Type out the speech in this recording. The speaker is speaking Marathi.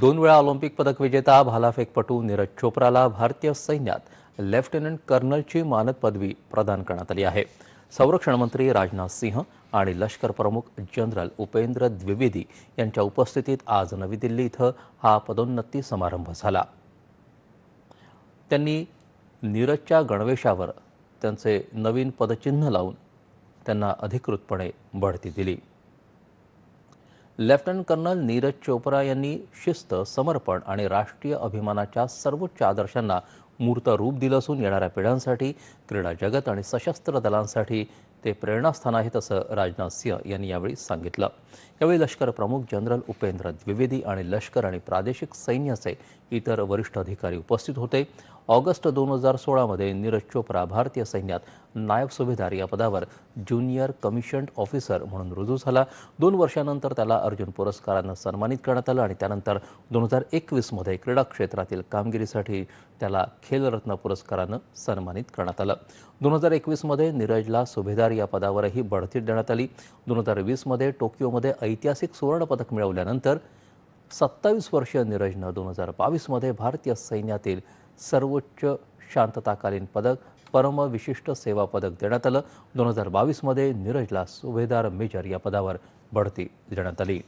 दोन वेळा ऑलिम्पिक पदक विजेता भालाफेकपटू नीरज चोप्राला भारतीय सैन्यात लेफ्टनंट कर्नलची मानद पदवी प्रदान करण्यात आली आहे. संरक्षण मंत्री राजनाथ सिंह आणि लष्कर प्रमुख जनरल उपेंद्र द्विवेदी यांच्या उपस्थितीत आज नवी दिल्ली इथं हा पदोन्नती समारंभ झाला. त्यांनी नीरजच्या गणवेशावर त्यांचे नवीन पदचिन्ह लावून त्यांना अधिकृतपणे बढती दिली. लेफ्टनंट कर्नल नीरज चोप्रा यांनी शिस्त समर्पण आणि राष्ट्रीय अभिमानाच्या सर्वोच्च आदर्शांना मूर्त रूप दिलं असून येणाऱ्या पिढ्यांसाठी क्रीडा जगत आणि सशस्त्र दलांसाठी ते प्रेरणास्थान आहेत असं राजनाथ सिंह यांनी यावेळी सांगितलं. यावेळी लष्कर प्रमुख जनरल उपेंद्र द्विवेदी आणि लष्कर आणि प्रादेशिक सैन्याचे इतर वरिष्ठ अधिकारी उपस्थित होते. ऑगस्ट दोन हजार सोळामध्ये नीरज चोप्रा भारतीय सैन्यात नायब सुभेदार या पदावर ज्युनियर कमिशन्ड ऑफिसर म्हणून रुजू झाला. दोन वर्षानंतर त्याला अर्जुन पुरस्कारानं सन्मानित करण्यात आलं आणि त्यानंतर दोन हजार एकवीसमध्ये क्रीडा क्षेत्रातील कामगिरीसाठी त्याला खेलरत्न पुरस्कारानं सन्मानित करण्यात आलं. दोन हजार एकवीसमध्ये नीरजला सुभेदार या पदावरही बढती देण्यात आली. दोन हजार वीसमध्ये टोकियोमध्ये ऐतिहासिक सुवर्णपदक मिळवल्यानंतर सत्तावीस वर्षीय नीरजनं दोन हजार बावीसमध्ये भारतीय सैन्यातील सर्वोच्च शांतताकालीन पदक परम विशिष्ट सेवा पदक देण्यात आलं. दोन हजार बावीसमध्ये नीरजला सुभेदार मेजर या पदावर बढती देण्यात आली.